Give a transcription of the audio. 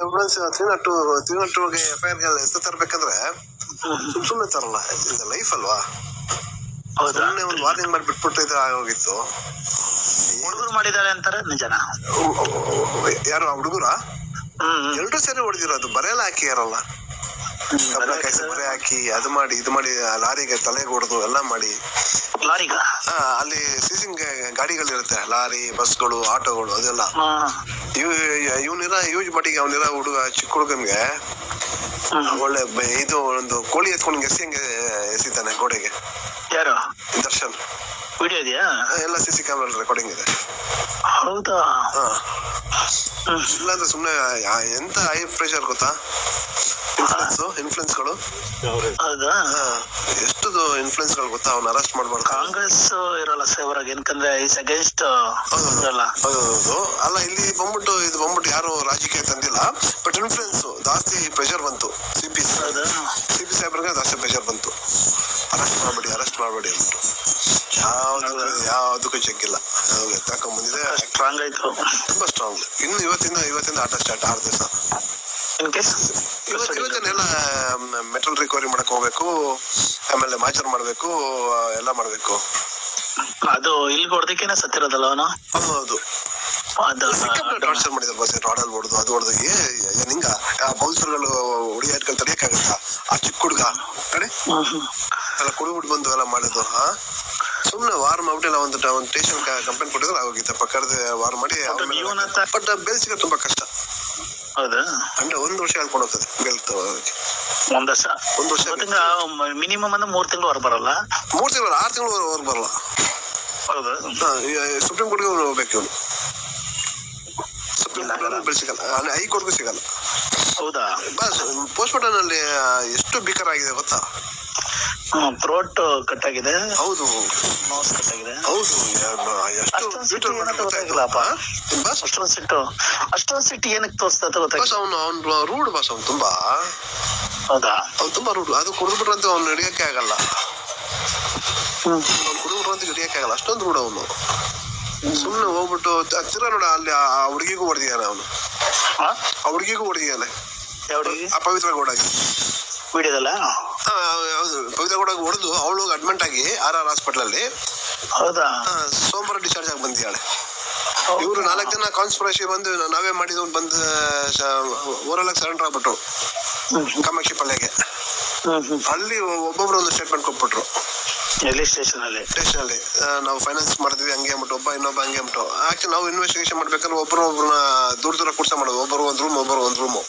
Evidence three naught two three naught ಟೂಗೆ F I R ಹೆಸರು ತರಬೇಕಂದ್ರೆ ಸುಮ್ ಸುಮ್ಮನೆ ತರಲ್ಲ. ಇದು ಲೈಫ್ ಅಲ್ವಾ? ಸುಮ್ನೆ ಒಂದು ವಾರ್ನಿಂಗ್ ಮಾಡಿ ಬಿಟ್ಬಿಟ್ಟು ಇದ್ರೆ ಆಗೋಗಿತ್ತು. ಹುಡುಗರು ಮಾಡಿದ್ದಾರೆ ಅಂತಾರೆ ನಿಜನ? ಯಾರು ಆ ಹುಡುಗರ? ಎಲ್ರು ಸೇರಿ ಹೊಡೆದಿರೋದು ಬರೆಯಲ್ಲ ಹಾಕಿ ಯಾರಲ್ಲ ಕೈ ಬರೆ ಹಾಕಿ ಅದು ಮಾಡಿ ಇದು ಮಾಡಿ ಲಾರಿಗೆ ತಲೆಗೆ ಹೊಡೆದು ಎಲ್ಲ ಮಾಡಿ. ಲಾರಿಗ? ಆ, ಅಲ್ಲಿ ಸೀಸಿಂಗ್ ಗಾಡಿಗಳಿರುತ್ತೆ ಲಾರಿ ಬಸ್ಗಳು ಆಟೋಗಳು ಅದೆಲ್ಲ. ಇವ್ ಇವನಿರ ಯೂಜ್ ಮಾಡಿ ಅವನಿರ ಹುಡುಗ ಚಿಕ್ಕ ಹುಡುಗನ್ಗೆ ಒಳ್ಳೆ ಬ- ಇದು ಒಂದು ಕೋಳಿ ಎತ್ಕೊಂಡು ಎಸಿ ಹಂಗೆ ಎಸಿತಾನೆ ಗೋಡೆಗೆ. ಯಾರು? ದರ್ಶನ್. ವಿಡಿಯೋ ಇದೆಯಾ? ಎಲ್ಲ ಸಿ ಸಿ ಕ್ಯಾಮ್ರಾ ರೆಕಾರ್ಡಿಂಗ್ ಇದೆ. ಹೌದಾ? ಹಾ. ಹ್ಮ್. ಇಲ್ಲಾಂದ್ರೆ ಸುಮ್ನೆ ಆ- ಎಂತ ಹೈ ಪ್ರೆಷರ್ ಗೊತ್ತಾ? ಇನ್ಫ್ಲುಯೆನ್ಸ್ ಇನ್ಫ್ಲುಯೆನ್ಸ್ಗಳು ಹೌದಾ. ಎಷ್ಟು ಇನ್ಫ್ಲೂಯೆನ್ಸ್ಗಳು ಗೊತ್ತಾ? ಅವ್ನ ಅರೆಸ್ಟ್ ಮಾಡ್ಬಾರ್ದು. ಕಾಂಗ್ರೆಸ್ ಇರಲ್ಲ ಸೇವರಾಗ ಏನಕಂದ್ರೆ ಇಸ್ ಅಗೇನ್ಸ್ಟ್ ಇರಲ್ಲ ಹೌದು ಅಲ್ಲ ಇಲ್ಲಿ ಬಂದ್ಬಿಟ್ಟು ಇದು ಬಂದ್ಬಿಟ್ಟು ಯಾರು ರಾಜಕೀಯ ತಂದಿಲ್ಲ. ಬಟ್ ಇನ್ಫ್ಲೂಯೆನ್ಸ್ ಜಾಸ್ತಿ ಪ್ರೆಷರ್ ಬಂತು. ಸಿ ಸಿಪಿ ಸಿ ಪಿ ಸಾಹೇಬ್ರಿಗೆ ಜಾಸ್ತಿ ಪ್ರೆಷರ್ ಬಂತು. ಅರೆಸ್ಟ್ ಮಾಡಬೇಡಿ ಅರೆಸ್ಟ್ ಮಾಡಬೇಡಿ ಅಂದ್ಬಿಟ್ಟು. ಯಾವ್ದು ಯಾವ್ದಕ್ಕೂ ಚೆಕ್ ಇಲ್ಲ. ಎತ್ತಾಕೊಂಡ್ ಬಂದಿದೆ. ಸ್ಟ್ರಾಂಗ್ ಆಯ್ತು. ತುಂಬಾ ಸ್ಟ್ರಾಂಗ್ ಇನ್ನು ಇವತ್ತಿಂದ ಇವತ್ತಿಂದ ಆಟ ಸ್ಟಾರ್ಟ್ ಆರು ದಿವಸ. ಇನ್ ಕೇಸ್ ಮೆಟಲ್ ರಿಕವರಿ ಮಾಡಕ್ ಹೋಗ್ಬೇಕು ಆಮೇಲೆ ಮಾಚರ್ ಮಾಡ್ಬೇಕು ಎಲ್ಲ ಮಾಡ್ಬೇಕು. ಅದು ಇಲ್ಲಿ ಹೊಡೆದಕ್ಕೇನೆ ಸತ್ತಿರೋದಲ್ಲ ಅವನು? ಹೌದು ಟಾರ್ಚರ್ ಮಾಡಿದ್ರು ಬಸ್ ರಾಡಲ್ ಹೊಡೆದು ಅದು ಹೊಡೆದು ಆ ಬೌನ್ಸರ್ಗಳು ಹುಡುಗಿ ಇಟ್ಕೊಂಡು ತಡಿಯಕ್ಕಾಗತ್ತಾ? ಆ ಚಿಕ್ಕ ಹುಡುಗ ಕಡೆ ಹ್ಮ್, ಹ್ಮ್. ಎಲ್ಲ ಕುಡಿಬಿಟ್ಟು ಬಂದು ಎಲ್ಲ ಮಾಡೋದು ಹಾ? ಸುಮ್ನೆ ವಾರ್ ಮಾಡ್ಬಿಟ್ಟು ಒಂದು ಟ- ಒಂದು ಸ್ಟೇಷನ್ ಕಂಪ್ಲೇಂಟ್ ಕೊಟ್ಟಿದ್ರೆ ಆಗೋಗಿತ್ತಪ್ಪ ಕರೆದು ವಾರ್ ಮಾಡಿ ಬಟ್ ತುಂಬಾ ಕಷ್ಟ. ಹೌದಾ? ಅಂದ್ರೆ ಒಂದ್ ವರ್ಷ ಹೇಳ್ಕೊಂಡು ಹೋಗ್ತದೆ ಬೇಲ್ ತಗೊಳಕ್ಕೆ. ಒಂದ್ ವರ್ಷ? ಒಂದ್ ವರ್ಷ ಮಿನಿಮಮ್ ಅಂದ್ರೆ ಮೂರ್ ತಿಂಗಳು ಹೊರ ಬರಲ್ಲ? ಮೂರ್ ತಿಂಗಳು ಆರು ತಿಂಗಳು ಅವ್ರು ಬರಲ್ಲ. ಹೌದು. ಸುಪ್ರೀಂ ಕೋರ್ಟ್ಗೆ ಹೋಗ್ಬೇಕು ಇವನು. ಸುಪ್ರೀಂ ಕೋರ್ಟ್ ಸಿಗಲ್ಲ. ಅಲ್ಲಿ ಹೈಕೋರ್ಟ್ಗೂ ಸಿಗಲ್ಲ. ಹೌದಾ? ಬಸ್ ಪೋಸ್ಟ್ ಮಾರ್ಟಮ್ ಅಲ್ಲಿ ಎಷ್ಟು ಬಿಕರ್ ಆಗಿದೆ ಗೊತ್ತಾ? ಥ್ರೋಟ್ ಕಟ್ ಆಗಿದೆ ಹೌದು. ನೋಸ್ ಕಟ್ ಆಗಿದೆ ಹೌದು ಅಷ್ಟೊಂದ್ ಸಿಟ್ಟು ಅಷ್ಟೊಂದ್ ಸಿಟ್ಟು. ಅಷ್ಟೊಂದ್ ಸಿಟ್ಟು ಏನಕ್ಕೆ ತೋರಿಸ್ತಾ ಅಂತ ಬಸ್ ಅವನು ಅವ್ನು ರೂಡ್ ಬಸ್ ಅವ್ನು ತುಂಬಾ. ಹೌದಾ? ಅವ್ನು ತುಂಬಾ ರೂಡ್ ಅದು ಕುಡಿದ್ಬಿಟ್ರಂತ ಅವ್ನು ಹಿಡಿಯಕ್ಕೆ ಆಗಲ್ಲ. ಅವ್ನು ಕುಡಿದ್ಬಿಟ್ರಂತ ಹಿಡಿಯಕ್ಕೆ ಆಗಲ್ಲ. ಅಷ್ಟೊಂದು ರೂಡ್ ಅವನು. ಸುಮ್ನೆ ಹೋಗ್ಬಿಟ್ಟು ಹತ್ತಿರ ನೋಡ ಅಲ್ಲಿ ಆ ಹುಡುಗಿಗೂ ಹೊಡೆದಿದ್ದಾನೆ ಅವನು. ಆ? ಹುಡುಗಿಗೂ ಹೊಡೆದಿದ್ದಾನೆ. ಆ ಪವಿತ್ರ ಗೌಡಗೆ. ವಿಡಿಯೋದಲ್ಲ? ಹೌದು ಪವಿತ್ರ ಗೌಡಗೆ ಹೊಡೆದು ಅವಳು ಅಡ್ಮಿಂಟ್ ಆಗಿ ಆರ್ ಆರ್ ಹಾಸ್ಪಿಟಲ್ ಅಲ್ಲಿ ಹೌದಾ? ಸೋಮವಾರ ಡಿಸ್ಚಾರ್ಜ್ ಆಗಿ ಬಂದಿದ್ದಾಳೆ ಇವರು ನಾಲ್ಕು ಜನ ಕಾನ್ಸ್ಪಿರಸಿ ಬಂದು ನಾವೇ ಮಾಡಿದ್ವು ಬಂದ ಊರೆಲ್ಲ ಸರೆಂಡರ್ ಆಗ್ಬಿಟ್ರು. ಕಾಮಾಕ್ಷಿ ಹ್ಮ್. ಅಲ್ಲಿ ಒಬ್ಬೊಬ್ರು ಒಂದು ಸ್ಟೇಟ್ಮೆಂಟ್ ಕೊಟ್ಬಿಟ್ರು. ಎಲ್ಲಿ ಸ್ಟೇಷನ್ ಅಲ್ಲಿ? ಸ್ಟೇಷನ್ ಅಲ್ಲಿ. ನಾವು ಫೈನಾನ್ಸ್ ಮಾಡಿದ್ವಿ ಹಂಗೆ ಅಂದ್ಬಿಟ್ಟು ಒಬ್ಬ ಇನ್ನೊಬ್ಬ ಹಂಗೆ ಅಂದ್ಬಿಟ್ಟು. ಆಕ್ಚುಲಿ ನಾವು ಇನ್ವೆಸ್ಟಿಗೇಷನ್ ಮಾಡ್ಬೇಕಂದ್ರೆ ಒಬ್ರು ಒಬ್ರನ್ನ ದೂರ ದೂರ ಕೂರ್ಸ ಮಾಡೋದು. ಒಬ್ಬರು ಒಂದ್ ರೂಮ್ ಒಬ್ಬರು ಒಂದ್ ರೂಮು